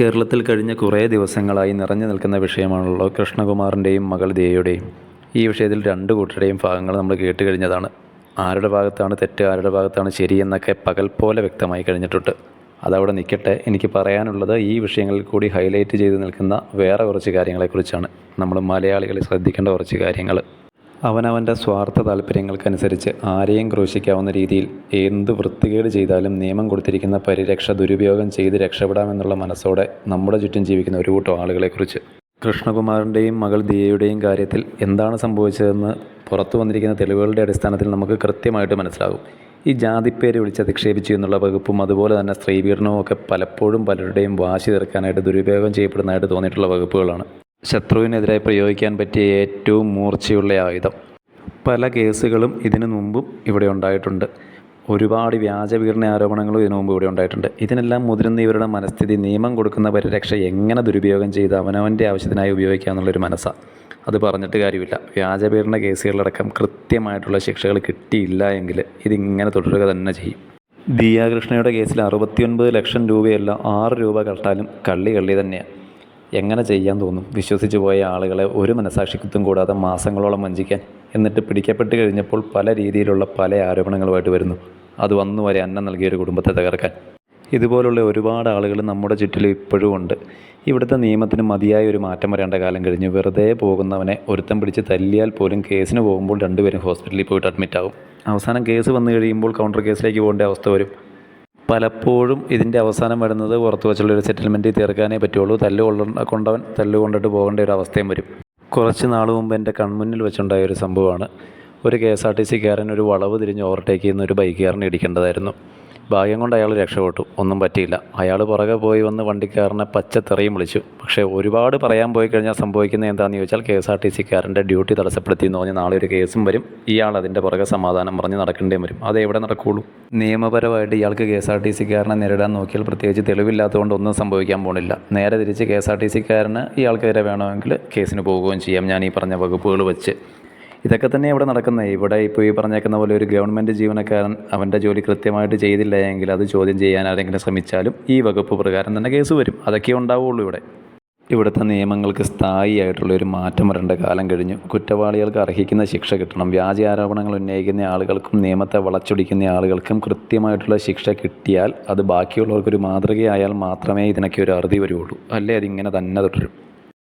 കേരളത്തിൽ കഴിഞ്ഞ കുറേ ദിവസങ്ങളായി നിറഞ്ഞു നിൽക്കുന്ന വിഷയമാണല്ലോ കൃഷ്ണകുമാറിന്റെയും മകൾ ദിയയുടെയും. ഈ വിഷയത്തിൽ രണ്ട് കൂട്ടരുടെയും ഭാഗങ്ങൾ നമ്മൾ കേട്ട് കഴിഞ്ഞതാണ്. ആരുടെ ഭാഗത്താണ് തെറ്റ് ആരുടെ ഭാഗത്താണ് ശരി എന്നൊക്കെ പകൽ പോലെ വ്യക്തമായി കഴിഞ്ഞിട്ടുണ്ട്. അതവിടെ നിൽക്കട്ടെ. എനിക്ക് പറയാനുള്ളത് ഈ വിഷയങ്ങളിൽ കൂടി ഹൈലൈറ്റ് ചെയ്ത് നിൽക്കുന്ന വേറെ കുറച്ച് കാര്യങ്ങളെക്കുറിച്ചാണ്. നമ്മൾ മലയാളികളെ ശ്രദ്ധിക്കേണ്ട കുറച്ച് കാര്യങ്ങൾ. അവനവന്റെ സ്വാർത്ഥ താല്പര്യങ്ങൾക്കനുസരിച്ച് ആരെയും ക്രൂശിക്കാവുന്ന രീതിയിൽ എന്ത് വൃത്തികേട് ചെയ്താലും നിയമം കൊടുത്തിരിക്കുന്ന പരിരക്ഷ ദുരുപയോഗം ചെയ്ത് രക്ഷപ്പെടാമെന്നുള്ള മനസ്സോടെ നമ്മുടെ ചുറ്റും ജീവിക്കുന്ന ഒരു കൂട്ടം ആളുകളെക്കുറിച്ച്. കൃഷ്ണകുമാറിന്റെയും മകൾ ദിയയുടെയും കാര്യത്തിൽ എന്താണ് സംഭവിച്ചതെന്ന് പുറത്തു വന്നിരിക്കുന്ന തെളിവുകളുടെ അടിസ്ഥാനത്തിൽ നമുക്ക് കൃത്യമായിട്ട് മനസ്സിലാകും. ഈ ജാതിപ്പേര് വിളിച്ച് അധിക്ഷേപിച്ചു എന്നുള്ള വകുപ്പും അതുപോലെ തന്നെ സ്ത്രീപീഡനവും ഒക്കെ പലപ്പോഴും പലരുടെയും വാശി തീർക്കാനായിട്ട് ദുരുപയോഗം ചെയ്യപ്പെടുന്നതായിട്ട് തോന്നിയിട്ടുള്ള വകുപ്പുകളാണ്. ശത്രുവിനെതിരെ പ്രയോഗിക്കാൻ പറ്റിയ ഏറ്റവും മൂർച്ചയുള്ള ആയുധം. പല കേസുകളും ഇതിനു മുമ്പും ഇവിടെ ഉണ്ടായിട്ടുണ്ട്. ഒരുപാട് വ്യാജ ആരോപണങ്ങളും ഇതിനു മുമ്പ് ഇവിടെ ഉണ്ടായിട്ടുണ്ട്. ഇതിനെല്ലാം മുതിരുന്ന ഇവരുടെ മനസ്ഥിതി നിയമം കൊടുക്കുന്ന പരിരക്ഷ എങ്ങനെ ദുരുപയോഗം ചെയ്ത് അവനവന്റെ ആവശ്യത്തിനായി ഉപയോഗിക്കുക എന്നുള്ളൊരു മനസ്സാണ് അത് പറഞ്ഞിട്ട് കാര്യമില്ല. വ്യാജപീഡന കേസുകളിലടക്കം കൃത്യമായിട്ടുള്ള ശിക്ഷകൾ കിട്ടിയില്ല എങ്കിൽ ഇതിങ്ങനെ തുടരുക തന്നെ ചെയ്യും. ദിയാകൃഷ്ണയുടെ കേസിൽ അറുപത്തിയൊൻപത് ലക്ഷം രൂപയല്ല ആറ് രൂപ കട്ടാലും കള്ളി കള്ളി തന്നെയാണ് എങ്ങനെ ചെയ്യാൻ തോന്നും? വിശ്വസിച്ച് പോയ ആളുകളെ ഒരു മനസാക്ഷിക്കുത്തും കൂടാതെ മാസങ്ങളോളം വഞ്ചിക്കാൻ എന്നിട്ട് പിടിക്കപ്പെട്ട് കഴിഞ്ഞപ്പോൾ പല രീതിയിലുള്ള പല ആരോപണങ്ങളുമായിട്ട് വരുന്നു. അത് വന്നു വരെ അന്നം നൽകിയ ഒരു കുടുംബത്തെ തകർക്കാൻ. ഇതുപോലുള്ള ഒരുപാട് ആളുകൾ നമ്മുടെ ചുറ്റിലും ഇപ്പോഴും ഉണ്ട്. ഇവിടുത്തെ നിയമത്തിന് മതിയായ ഒരു മാറ്റം വരേണ്ട കാലം കഴിഞ്ഞു. വെറുതെ പോകുന്നവനെ ഒരുത്തം പിടിച്ച് തല്ലിയാൽ പോലും കേസിന് പോകുമ്പോൾ രണ്ടുപേരും ഹോസ്പിറ്റലിൽ പോയിട്ട് അഡ്മിറ്റ് ആവും അവസാനം കേസ് വന്നു കഴിയുമ്പോൾ കൗണ്ടർ കേസിലേക്ക് പോകേണ്ട അവസ്ഥ വരും. പലപ്പോഴും ഇതിന്റെ അവസാനം വരുന്നത് പുറത്ത് വെച്ചുള്ള ഒരു സെറ്റിൽമെന്റ് തീർക്കാനേ പറ്റുള്ളൂ. തല്ല് കൊള്ള കൊണ്ടവൻ തല്ല് കൊണ്ടിട്ട് പോകേണ്ട ഒരു അവസ്ഥയും വരും. കുറച്ച് നാൾ മുമ്പ് എന്റെ കൺമുന്നിൽ വെച്ചുണ്ടായ ഒരു സംഭവമാണ്. ഒരു കെ എസ് ആർ ടി സിക്കാരൻ ഒരു വളവ് തിരിഞ്ഞ് ഓവർടേക്ക് ചെയ്യുന്ന ഒരു ബൈക്കുകാരനെ ഇടിക്കേണ്ടതായിരുന്നു. ഭാഗ്യം കൊണ്ട് അയാൾ രക്ഷപ്പെട്ടു. ഒന്നും പറ്റിയില്ല. അയാൾ പുറകെ പോയി വന്ന് വണ്ടിക്കാരനെ പച്ചത്തെറിയും വിളിച്ചു. പക്ഷേ ഒരുപാട് പറയാൻ പോയി കഴിഞ്ഞാൽ സംഭവിക്കുന്നത് എന്താണെന്ന് ചോദിച്ചാൽ കെ എസ് ആർ ടി സിക്കാരന്റെ ഡ്യൂട്ടി തടസ്സപ്പെടുത്തി എന്ന് പറഞ്ഞ് നാളെ ഒരു കേസും വരും. ഇയാൾ അതിന്റെ പുറകെ സമാധാനം പറഞ്ഞ് നടക്കേണ്ടിയും വരും. അത് എവിടെ നടക്കുകയുള്ളൂ നിയമപരമായിട്ട് ഇയാൾക്ക് കെ എസ് ആർ ടി സിക്കാരനെ നേരിടാൻ നോക്കിയാൽ പ്രത്യേകിച്ച് തെളിവില്ലാത്തതുകൊണ്ട് ഒന്നും സംഭവിക്കാൻ പോണില്ല. നേരെ തിരിച്ച് കെ എസ് ആർ ടി സിക്കാരന് ഇയാൾക്കെതിരെ വേണമെങ്കിൽ കേസിന് പോവുകയും ചെയ്യാം. ഞാൻ ഈ പറഞ്ഞ വകുപ്പുകൾ വെച്ച്. ഇതൊക്കെ തന്നെ ഇവിടെ നടക്കുന്നത് ഇവിടെ ഇപ്പോൾ ഈ പറഞ്ഞേക്കുന്ന പോലെ ഒരു ഗവൺമെന്റ് ജീവനക്കാരൻ അവന്റെ ജോലി കൃത്യമായിട്ട് ചെയ്തില്ല എങ്കിൽ അത് ചോദ്യം ചെയ്യാൻ ആരെങ്കിലും ശ്രമിച്ചാലും ഈ വകുപ്പ് പ്രകാരം തന്നെ കേസ് വരും. അതൊക്കെ ഉണ്ടാവുള്ളൂ ഇവിടെ. ഇവിടുത്തെ നിയമങ്ങൾക്ക് സ്ഥായിയായിട്ടുള്ള ഒരു മാറ്റം വരേണ്ട കാലം കഴിഞ്ഞു. കുറ്റവാളികൾക്ക് അർഹിക്കുന്ന ശിക്ഷ കിട്ടണം. വ്യാജ ആരോപണങ്ങൾ ഉന്നയിക്കുന്ന ആളുകൾക്കും നിയമത്തെ വളച്ചൊടിക്കുന്ന ആളുകൾക്കും കൃത്യമായിട്ടുള്ള ശിക്ഷ കിട്ടിയാൽ അത് ബാക്കിയുള്ളവർക്കൊരു മാതൃകയായാൽ മാത്രമേ ഇതിനൊക്കെ ഒരു അറുതി വരുള്ളൂ. അല്ലേ? അതിങ്ങനെ തന്നെ തുടരും.